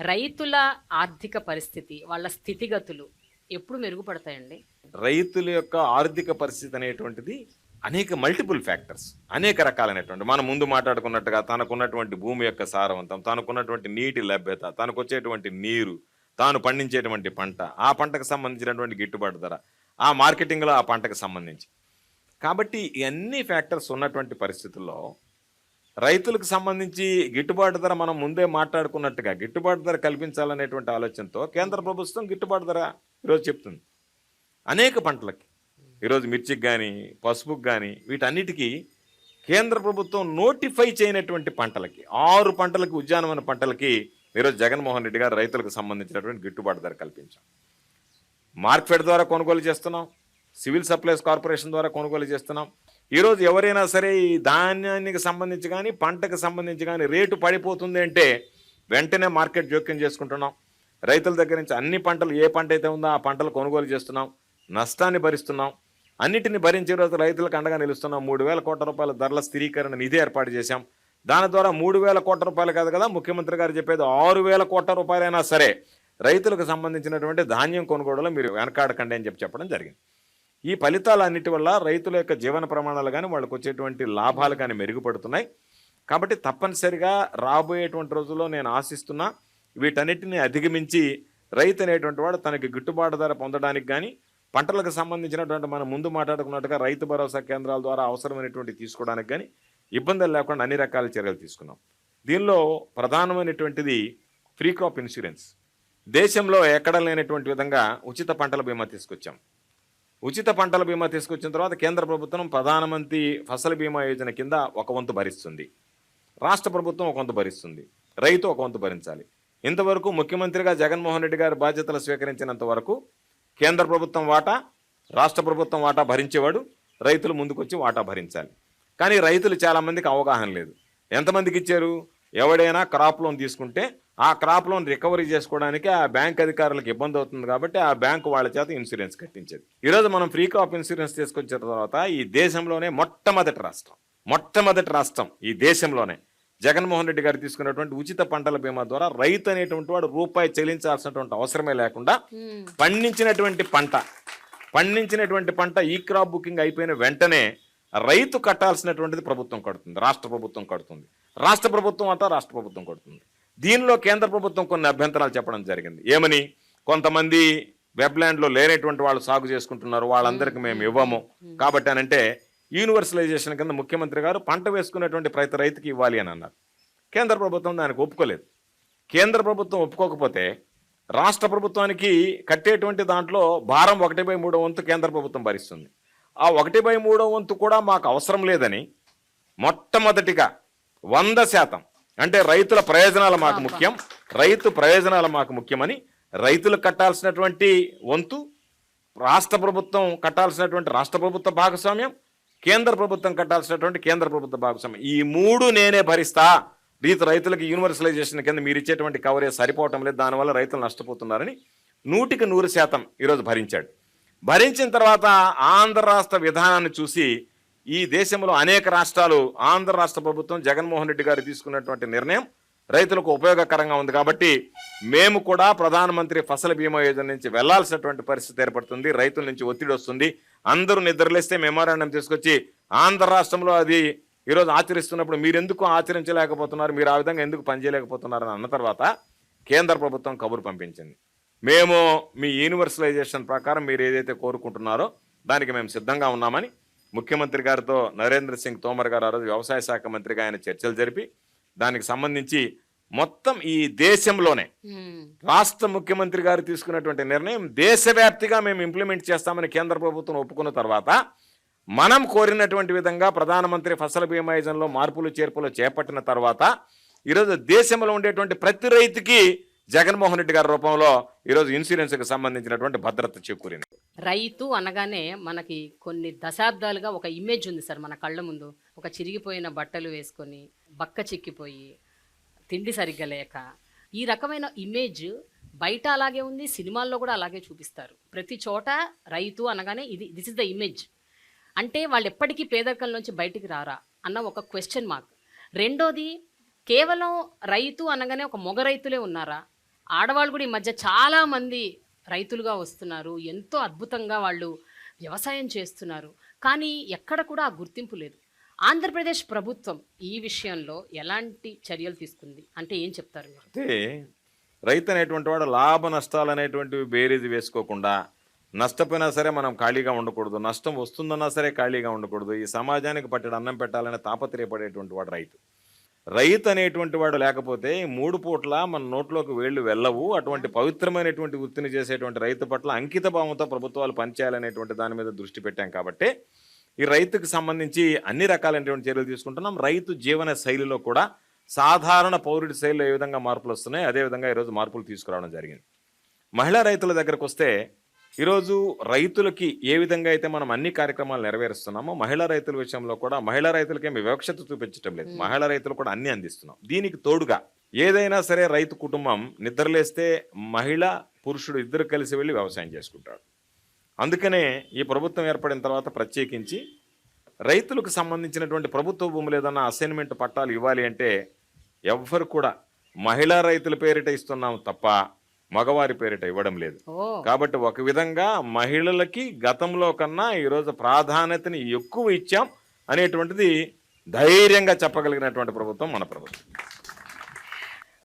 రైతుల ఆర్థిక పరిస్థితి వాళ్ళ స్థితిగతులు ఎప్పుడు మెరుగుపడతాయండి? రైతుల యొక్క ఆర్థిక పరిస్థితి అనేటువంటిది అనేక మల్టిపుల్ ఫ్యాక్టర్స్ అనేక రకాలైనటువంటి మనం ముందు మాట్లాడుకున్నట్టుగా తనకున్నటువంటి భూమి యొక్క సారవంతం తనకున్నటువంటి నీటి లభ్యత తనకు వచ్చేటువంటి నీరు తాను పండించేటువంటి పంట ఆ పంటకు సంబంధించినటువంటి గిట్టుబాటు ధర ఆ మార్కెటింగ్లో ఆ పంటకు సంబంధించి. కాబట్టి ఇవన్నీ ఫ్యాక్టర్స్ ఉన్నటువంటి పరిస్థితుల్లో రైతులకు సంబంధించి గిట్టుబాటు ధర మనం ముందే మాట్లాడుకున్నట్టుగా గిట్టుబాటు ధర కల్పించాలనేటువంటి ఆలోచనతో కేంద్ర ప్రభుత్వం గిట్టుబాటు ధర ఈరోజు చెప్తుంది. అనేక పంటలకి ఈరోజు మిర్చికి కానీ పసుపుకి కానీ వీటన్నిటికీ కేంద్ర ప్రభుత్వం నోటిఫై చేయనటువంటి పంటలకి ఆరు పంటలకి ఉద్యానవన పంటలకి ఈరోజు జగన్మోహన్ రెడ్డి గారు రైతులకు సంబంధించినటువంటి గిట్టుబాటు ధర కల్పించాం. మార్కెట్ ద్వారా కొనుగోలు చేస్తున్నాం. సివిల్ సప్లైస్ కార్పొరేషన్ ద్వారా కొనుగోలు చేస్తున్నాం. ఈరోజు ఎవరైనా సరే ఈ ధాన్యానికి సంబంధించి కానీ పంటకు సంబంధించి కానీ రేటు పడిపోతుంది అంటే వెంటనే మార్కెట్ జోక్యం చేసుకుంటున్నాం. రైతుల దగ్గర నుంచి అన్ని పంటలు ఏ పంట అయితే ఉందో ఆ పంటలు కొనుగోలు చేస్తున్నాం. నష్టాన్ని భరిస్తున్నాం. అన్నిటిని భరించే రోజు రైతులకు అండగా నిలుస్తున్నాం. మూడు వేల కోట్ల రూపాయల ధరల స్థిరీకరణ నిధి ఏర్పాటు చేశాం. దాని ద్వారా మూడు వేల కోట్ల రూపాయలు కాదు కదా ముఖ్యమంత్రి గారు చెప్పేది ఆరు వేల కోట్ల రూపాయలైనా సరే రైతులకు సంబంధించినటువంటి ధాన్యం కొనుగోలులో మీరు వెనకాడకండి అని చెప్పి చెప్పడం జరిగింది. ఈ ఫలితాలన్నిటి వల్ల రైతుల యొక్క జీవన ప్రమాణాలు కానీ వాళ్ళకు వచ్చేటువంటి లాభాలు కానీ మెరుగుపడుతున్నాయి. కాబట్టి తప్పనిసరిగా రాబోయేటువంటి రోజుల్లో నేను ఆశిస్తున్నా వీటన్నిటిని అధిగమించి రైతు అనేటువంటి వాడు తనకి గిట్టుబాటు ధర పొందడానికి కానీ పంటలకు సంబంధించినటువంటి మనం ముందు మాట్లాడుకున్నట్టుగా రైతు భరోసా కేంద్రాల ద్వారా అవసరమైనటువంటి తీసుకోవడానికి కానీ ఇబ్బందులు లేకుండా అన్ని రకాల చర్యలు తీసుకున్నాం. దీనిలో ప్రధానమైనటువంటిది ఫ్రీ క్రాప్ ఇన్సూరెన్స్. దేశంలో ఎక్కడ లేనటువంటి విధంగా ఉచిత పంటల బీమా తీసుకొచ్చాం. ఉచిత పంటల బీమా తీసుకొచ్చిన తర్వాత కేంద్ర ప్రభుత్వం ప్రధానమంత్రి ఫసల్ బీమా యోజన కింద ఒక వంతు భరిస్తుంది. రాష్ట్ర ప్రభుత్వం ఒక వంతు భరిస్తుంది. రైతు ఒక వంతు భరించాలి. ఇంతవరకు ముఖ్యమంత్రిగా జగన్మోహన్ రెడ్డి గారి బాధ్యతలు స్వీకరించినంత వరకు కేంద్ర ప్రభుత్వం వాటా రాష్ట్ర ప్రభుత్వం వాటా భరించేవాడు రైతులు ముందుకొచ్చి వాటా భరించాలి. కానీ రైతులు చాలామందికి అవగాహన లేదు. ఎంతమందికి ఇచ్చారు? ఎవడైనా క్రాప్ లోన్ తీసుకుంటే ఆ క్రాప్ లోన్ రికవరీ చేసుకోవడానికి ఆ బ్యాంక్ అధికారులకు ఇబ్బంది అవుతుంది కాబట్టి ఆ బ్యాంకు వాళ్ళ చేత ఇన్సూరెన్స్ కట్టించేది. ఈరోజు మనం ఫ్రీ క్రాప్ ఇన్సూరెన్స్ తీసుకొచ్చిన తర్వాత ఈ దేశంలోనే మొట్టమొదటి రాష్ట్రం మొట్టమొదటి రాష్ట్రం ఈ దేశంలోనే. జగన్మోహన్ రెడ్డి గారు తీసుకున్నటువంటి ఉచిత పంటల బీమా ద్వారా రైతు అనేటువంటి వాడు రూపాయి చెల్లించాల్సినటువంటి అవసరమే లేకుండా పండించినటువంటి పంట పండించినటువంటి పంట ఈ క్రాప్ బుకింగ్ అయిపోయిన వెంటనే రైతు కట్టాల్సినటువంటిది ప్రభుత్వం కడుతుంది రాష్ట్ర ప్రభుత్వం కడుతుంది. రాష్ట్ర ప్రభుత్వం అంతా రాష్ట్ర ప్రభుత్వం కడుతుంది. దీనిలో కేంద్ర ప్రభుత్వం కొన్ని అభ్యంతరాలు చెప్పడం జరిగింది. ఏమని? కొంతమంది వెబ్లాండ్లో లేనటువంటి వాళ్ళు సాగు చేసుకుంటున్నారు వాళ్ళందరికీ మేము ఇవ్వము. కాబట్టి అనంటే యూనివర్సలైజేషన్ కింద ముఖ్యమంత్రి గారు పంట వేసుకునేటువంటి ప్రతి రైతుకి ఇవ్వాలి అని అన్నారు. కేంద్ర ప్రభుత్వం దానికి ఒప్పుకోలేదు. కేంద్ర ప్రభుత్వం ఒప్పుకోకపోతే రాష్ట్ర ప్రభుత్వానికి కట్టేటువంటి దాంట్లో భారం ఒకటి బై మూడో వంతు కేంద్ర ప్రభుత్వం భరిస్తుంది. ఆ ఒకటి బై మూడో వంతు కూడా మాకు అవసరం లేదని మొట్టమొదటిగా వంద శాతం అంటే రైతుల ప్రయోజనాలు మాకు ముఖ్యం. రైతు ప్రయోజనాలు మాకు ముఖ్యమని రైతులకు కట్టాల్సినటువంటి వంతు రాష్ట్ర ప్రభుత్వం కట్టాల్సినటువంటి రాష్ట్ర ప్రభుత్వ భాగస్వామ్యం కేంద్ర ప్రభుత్వం కట్టాల్సినటువంటి కేంద్ర ప్రభుత్వ భాగస్వామ్యం. ఈ మూడు నేనే భరిస్తా. రీతి రైతులకు యూనివర్సలైజేషన్ కింద మీరు ఇచ్చేటువంటి కవరేజ్ సరిపోవటం లేదు. దానివల్ల రైతులు నష్టపోతున్నారని నూటికి నూరు శాతం ఈరోజు భరించాడు. భరించిన తర్వాత ఆంధ్ర రాష్ట్ర విధానాన్ని చూసి ఈ దేశంలో అనేక రాష్ట్రాలు ఆంధ్ర రాష్ట్ర ప్రభుత్వం జగన్మోహన్ రెడ్డి గారు తీసుకున్నటువంటి నిర్ణయం రైతులకు ఉపయోగకరంగా ఉంది కాబట్టి మేము కూడా ప్రధానమంత్రి ఫసల్ బీమా యోజన నుంచి వెళ్ళాల్సినటువంటి పరిస్థితి ఏర్పడుతుంది రైతుల నుంచి ఒత్తిడి వస్తుంది. అందరూ నిద్రలేస్తే మెమోరాండం తీసుకొచ్చి ఆంధ్ర రాష్ట్రంలో అది ఈరోజు ఆచరిస్తున్నప్పుడు మీరు ఎందుకు ఆచరించలేకపోతున్నారు మీరు ఆ విధంగా ఎందుకు పనిచేయలేకపోతున్నారు అన్న తర్వాత కేంద్ర ప్రభుత్వం కబురు పంపించింది. మేము మీ యూనివర్సలైజేషన్ ప్రకారం మీరు ఏదైతే కోరుకుంటున్నారో దానికి మేము సిద్ధంగా ఉన్నామని ముఖ్యమంత్రి గారితో నరేంద్ర సింగ్ తోమర్ గారు ఆ రోజు వ్యవసాయ శాఖ మంత్రిగా ఆయన చర్చలు జరిపి దానికి సంబంధించి మొత్తం ఈ దేశంలోనే రాష్ట్ర ముఖ్యమంత్రి గారు తీసుకున్నటువంటి నిర్ణయం దేశవ్యాప్తిగా మేము ఇంప్లిమెంట్ చేస్తామని కేంద్ర ప్రభుత్వం ఒప్పుకున్న తర్వాత మనం కోరినటువంటి విధంగా ప్రధానమంత్రి ఫసల్ బీమా యోజనలో మార్పులు చేర్పులు చేపట్టిన తర్వాత ఈరోజు దేశంలో ఉండేటువంటి ప్రతి రైతుకి జగన్మోహన్ రెడ్డి గారి రూపంలో ఈరోజు ఇన్సూరెన్స్కి సంబంధించినటువంటి భద్రత చేకూరింది. రైతు అనగానే మనకి కొన్ని దశాబ్దాలుగా ఒక ఇమేజ్ ఉంది సార్ మన కళ్ళ ముందు. ఒక చిరిగిపోయిన బట్టలు వేసుకొని బక్క చిక్కిపోయి తిండి సరిగ్గా లేక ఈ రకమైన ఇమేజ్ బయట అలాగే ఉంది సినిమాల్లో కూడా అలాగే చూపిస్తారు. ప్రతి చోట రైతు అనగానే ఇది దిస్ ఇస్ ద ఇమేజ్ అంటే వాళ్ళు ఎప్పటికీ పేదరికంలోంచి బయటికి రారా అన్న ఒక క్వశ్చన్ మార్క్ రెండోది కేవలం రైతు అనగానే ఒక మొగ రైతులే ఉన్నారా? ఆడవాళ్ళు కూడా ఈ మధ్య చాలామంది రైతులుగా వస్తున్నారు. ఎంతో అద్భుతంగా వాళ్ళు వ్యవసాయం చేస్తున్నారు. కానీ ఎక్కడ కూడా ఆ గుర్తింపు లేదు. ఆంధ్రప్రదేశ్ ప్రభుత్వం ఈ విషయంలో ఎలాంటి చర్యలు తీసుకుంది? అంటే ఏం చెప్తారు అయితే రైతు అనేటువంటి వాడు లాభ నష్టాలు అనేటువంటివి బేరీజు వేసుకోకుండా నష్టపోయినా సరే మనం ఖాళీగా ఉండకూడదు. నష్టం వస్తుందన్నా సరే ఖాళీగా ఉండకూడదు. ఈ సమాజానికి పట్టెడు అన్నం పెట్టాలనే తాపత్రయపడేటువంటి వాడు రైతు. రైతు అనేటువంటి వాడు లేకపోతే ఈ మూడు పూట్ల మన నోట్లోకి వేళ్ళు వెళ్ళవు. అటువంటి పవిత్రమైనటువంటి వృత్తిని చేసేటువంటి రైతు పట్ల అంకిత భావంతో ప్రభుత్వాలు పనిచేయాలనేటువంటి దాని మీద దృష్టి పెట్టాం కాబట్టి ఈ రైతుకు సంబంధించి అన్ని రకాలైనటువంటి చర్యలు తీసుకుంటున్నాం. రైతు జీవన శైలిలో కూడా సాధారణ పౌరుడి శైలిలో ఏ విధంగా మార్పులు వస్తున్నాయి అదేవిధంగా ఈరోజు మార్పులు తీసుకురావడం జరిగింది. మహిళా రైతుల దగ్గరకు వస్తే ఈరోజు రైతులకి ఏ విధంగా అయితే మనం అన్ని కార్యక్రమాలు నెరవేరుస్తున్నామో మహిళా రైతుల విషయంలో కూడా మహిళా రైతులకి ఏమి వివక్షత చూపించడం లేదు. మహిళా రైతులు కూడా అన్ని అందిస్తున్నాం. దీనికి తోడుగా ఏదైనా సరే రైతు కుటుంబం నిద్రలేస్తే మహిళ పురుషుడు ఇద్దరు కలిసి వెళ్ళి వ్యవసాయం చేసుకుంటాడు అందుకనే ఈ ప్రభుత్వం ఏర్పడిన తర్వాత ప్రత్యేకించి రైతులకు సంబంధించినటువంటి ప్రభుత్వ భూములు ఏదన్నా అసైన్మెంట్ పట్టాలు ఇవ్వాలి అంటే ఎవ్వరు కూడా మహిళా రైతుల పేరిట ఇస్తున్నాం తప్ప మగవారి పేరిట ఇవ్వడం లేదు. కాబట్టి ఒక విధంగా మహిళలకి గతంలో కన్నా ఈరోజు ప్రాధాన్యతని ఎక్కువ ఇచ్చాం అనేటువంటిది ధైర్యంగా చెప్పగలిగినటువంటి ప్రభుత్వం మన ప్రభుత్వం.